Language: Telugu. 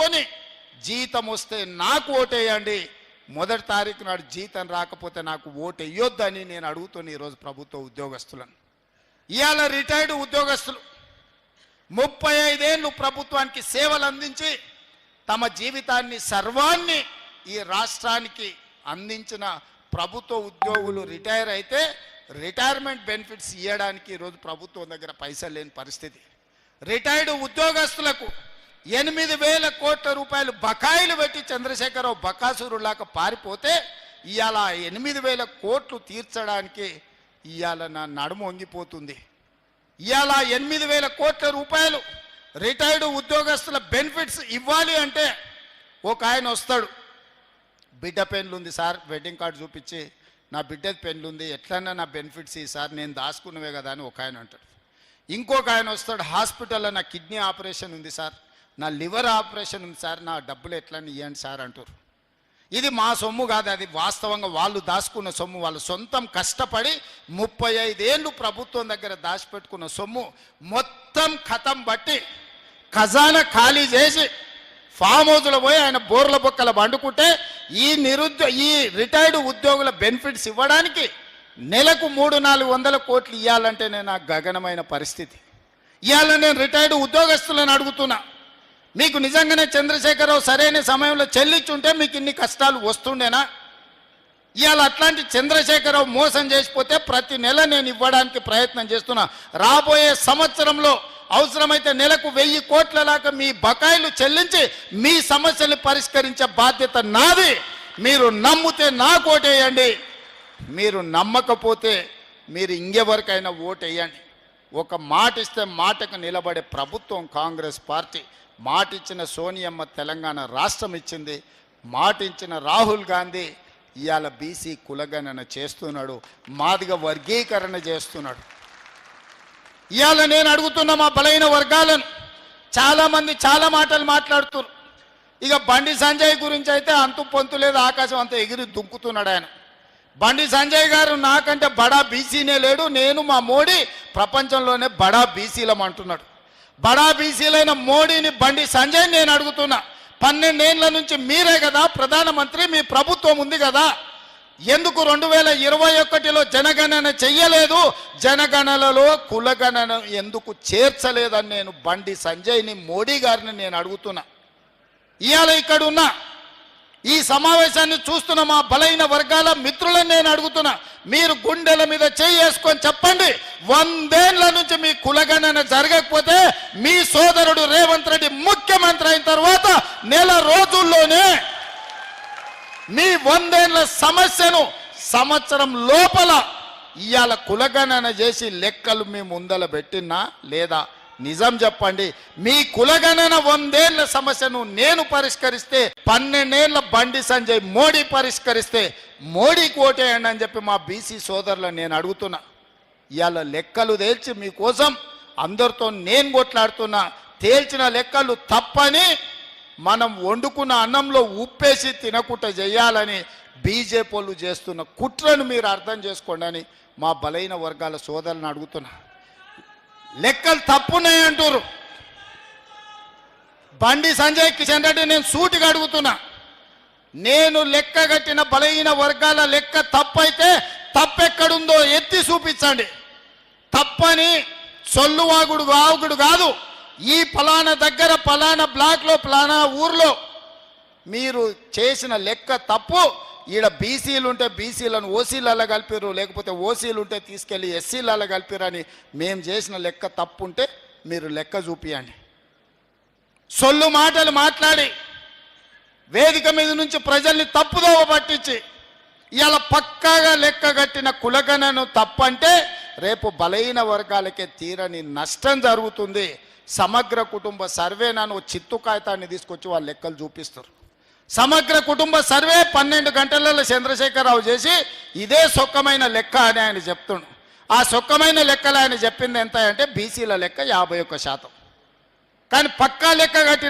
పెట్టుకొని జీతం వస్తే నాకు ఓటేయండి. మొదటి తారీఖు నాడు జీతం రాకపోతే నాకు ఓటు వేయొద్దని నేను అడుగుతున్నా ఈరోజు ప్రభుత్వ ఉద్యోగస్తులను. ఇవాళ రిటైర్డ్ ఉద్యోగస్తులు ముప్పై ఐదేళ్ళు ప్రభుత్వానికి సేవలు అందించి తమ జీవితాన్ని సర్వాన్ని ఈ రాష్ట్రానికి అందించిన ప్రభుత్వ ఉద్యోగులు రిటైర్ అయితే రిటైర్మెంట్ బెనిఫిట్స్ ఇవ్వడానికి ఈరోజు ప్రభుత్వం దగ్గర పైసలు లేని పరిస్థితి. రిటైర్డ్ ఉద్యోగస్తులకు ఎనిమిది వేల కోట్ల రూపాయలు బకాయిలు పెట్టి చంద్రశేఖరరావు బకాసురులాగా పారిపోతే ఇవాళ ఎనిమిది వేల కోట్లు తీర్చడానికి ఇవాళ నా నడుము వంగిపోతుంది. ఇవాళ ఎనిమిది వేల కోట్ల రూపాయలు రిటైర్డ్ ఉద్యోగస్తుల బెనిఫిట్స్ ఇవ్వాలి అంటే ఒక ఆయన వస్తాడు. బిడ్డ పెన్లు ఉంది సార్ వెడ్డింగ్ కార్డు చూపించి నా బిడ్డ పెన్లు ఉంది ఎట్లన్నా నా బెనిఫిట్స్ ఈ సార్ నేను దాచుకున్నవే కదా అని ఒక ఆయన అంటాడు. ఇంకొక ఆయన వస్తాడు హాస్పిటల్లో నా కిడ్నీ ఆపరేషన్ ఉంది సార్ నా లివర్ ఆపరేషన్ ఉంది సార్ నా డబ్బులు ఎట్లని ఇవ్వండి సార్ అంటారు ఇది మా సొమ్ము కాదు అది వాస్తవంగా వాళ్ళు దాచుకున్న సొమ్ము వాళ్ళు సొంతం కష్టపడి ముప్పై ఐదేళ్ళు ప్రభుత్వం దగ్గర దాచిపెట్టుకున్న సొమ్ము మొత్తం కథం బట్టి ఖజానా ఖాళీ చేసి ఫామ్ హౌస్లో పోయి ఆయన బోర్ల బొక్కల వండుకుంటే ఈ నిరుద్యో ఈ రిటైర్డ్ ఉద్యోగుల బెనిఫిట్స్ ఇవ్వడానికి నెలకు మూడు నాలుగు వందల కోట్లు ఇవ్వాలంటే నేను గగనమైన పరిస్థితి. ఇవాళ నేను రిటైర్డ్ ఉద్యోగస్తులను అడుగుతున్నా. మీకు నిజంగానే చంద్రశేఖరరావు సరైన సమయంలో చెల్లించుంటే మీకు ఇన్ని కష్టాలు వస్తుండేనా? ఇవాళ అట్లాంటి చంద్రశేఖరరావు మోసం చేసిపోతే ప్రతి నెల నేను ఇవ్వడానికి ప్రయత్నం చేస్తున్నా. రాబోయే సంవత్సరంలో అవసరమైతే నెలకు వెయ్యి కోట్ల దాకా మీ బకాయిలు చెల్లించి మీ సమస్యలు పరిష్కరించే బాధ్యత నాది. మీరు నమ్మితే నాకు ఓటేయండి. మీరు నమ్మకపోతే మీరు ఇంకెవరికైనా ఓటేయండి. ఒక మాట ఇస్తే మాటకు నిలబడే ప్రభుత్వం కాంగ్రెస్ పార్టీ మాట ఇచ్చిన సోనియమ్మ తెలంగాణ రాష్ట్రం ఇచ్చింది. మాట ఇచ్చిన రాహుల్ గాంధీ ఇవాళ బీసీ కులగణన చేస్తున్నాడు. మాదిగ వర్గీకరణ చేస్తున్నాడు. ఇవాళ నేను అడుగుతున్న మా బలైన వర్గాలను చాలామంది చాలా మాటలు మాట్లాడుతున్నారు. ఇక బండి సంజయ్ గురించి అయితే అంతు పొంతు లేదు ఆకాశం అంతా ఎగిరి దుంకుతున్నాడు ఆయన. బండి సంజయ్ గారు నాకంటే బడా బీసీనే లేడు నేను మా మోడీ ప్రపంచంలోనే బడా బీసీలం అంటున్నాడు. బడా బీసీలైన మోడీని బండి సంజయ్ నేను అడుగుతున్నా. పన్నెండేళ్ళ నుంచి మీరే కదా ప్రధానమంత్రి మీ ప్రభుత్వం ఉంది కదా. ఎందుకు రెండు వేల ఇరవై ఒకటిలో జనగణన చెయ్యలేదు? జనగణనలో కులగణన ఎందుకు చేర్చలేదని నేను బండి సంజయ్ని మోడీ గారిని నేను అడుగుతున్నా. ఇవాళ ఇక్కడ ఈ సమావేశాన్ని చూస్తున్న మా బలైన వర్గాల మిత్రులను నేను అడుగుతున్నా మీరు గుండెల మీద చేసుకొని చెప్పండి. వందేళ్ళ నుంచి మీ కులగణన జరగకపోతే మీ సోదరుడు రేవంత్ రెడ్డి ముఖ్యమంత్రి అయిన తర్వాత నెల రోజుల్లోనే మీ వందేళ్ళ సమస్యను సంవత్సరం లోపల ఇవాళ కులగణన చేసి లెక్కలు మీ ముందల పెట్టినా లేదా నిజం చెప్పండి. మీ కులగణన వందేళ్ళ సమస్యను నేను పరిష్కరిస్తే పన్నెండేళ్ళ బండి సంజయ్ మోడీ పరిష్కరిస్తే మోడీకి ఓటేయండి అని చెప్పి మా బీసీ సోదరులను నేను అడుగుతున్నా. ఇవాళ లెక్కలు తేల్చి మీకోసం అందరితో నేను కొట్లాడుతున్నా. తేల్చిన లెక్కలు తప్పని మనం వండుకున్న అన్నంలో ఉప్పేసి తినకుండా చేయాలని బీజేపీలు చేస్తున్న కుట్రను మీరు అర్థం చేసుకోండి అని మా బలైన వర్గాల సోదరులను అడుగుతున్నా. లెక్కలు తప్పున్నాయి అంటారు బండి సంజయ్ కిషన్ రెడ్డి నేను సూటిగా అడుగుతున్నా. నేను లెక్క కట్టిన బలహీన వర్గాల లెక్క తప్పైతే తప్పెక్కడుందో ఎత్తి చూపించండి. తప్పని సొల్లువాగుడు వాగుడు కాదు. ఈ ఫలానా దగ్గర ఫలానా బ్లాక్లో ఫలానా ఊర్లో మీరు చేసిన లెక్క తప్పు. ఈడ బీసీలు ఉంటే బీసీలను ఓసీలలో కలిపిరు లేకపోతే ఓసీలు ఉంటే తీసుకెళ్ళి ఎస్సీలలో కలిపిరని మేము చేసిన లెక్క తప్పు ఉంటే మీరు లెక్క చూపియండి. సొల్లు మాటలు మాట్లాడి వేదిక మీద నుంచి ప్రజల్ని తప్పుదోవ పట్టించి ఇవాళ పక్కాగా లెక్క కట్టిన కులగణను తప్పంటే రేపు బలహీన వర్గాలకే తీరని నష్టం జరుగుతుంది. సమగ్ర కుటుంబ సర్వే నన్ను చిత్తు కాగితాన్ని తీసుకొచ్చి వాళ్ళు లెక్కలు చూపిస్తారు. సమగ్ర కుటుంబ సర్వే పన్నెండు గంటలలో చంద్రశేఖరరావు చేసి ఇదే సొక్కమైన లెక్క అని ఆయన చెప్తుండు. ఆ సొక్కమైన లెక్కలు ఆయన చెప్పింది ఎంత అంటే బీసీల లెక్క యాభై ఒక్క శాతం. కానీ పక్కా లెక్క కట్టిన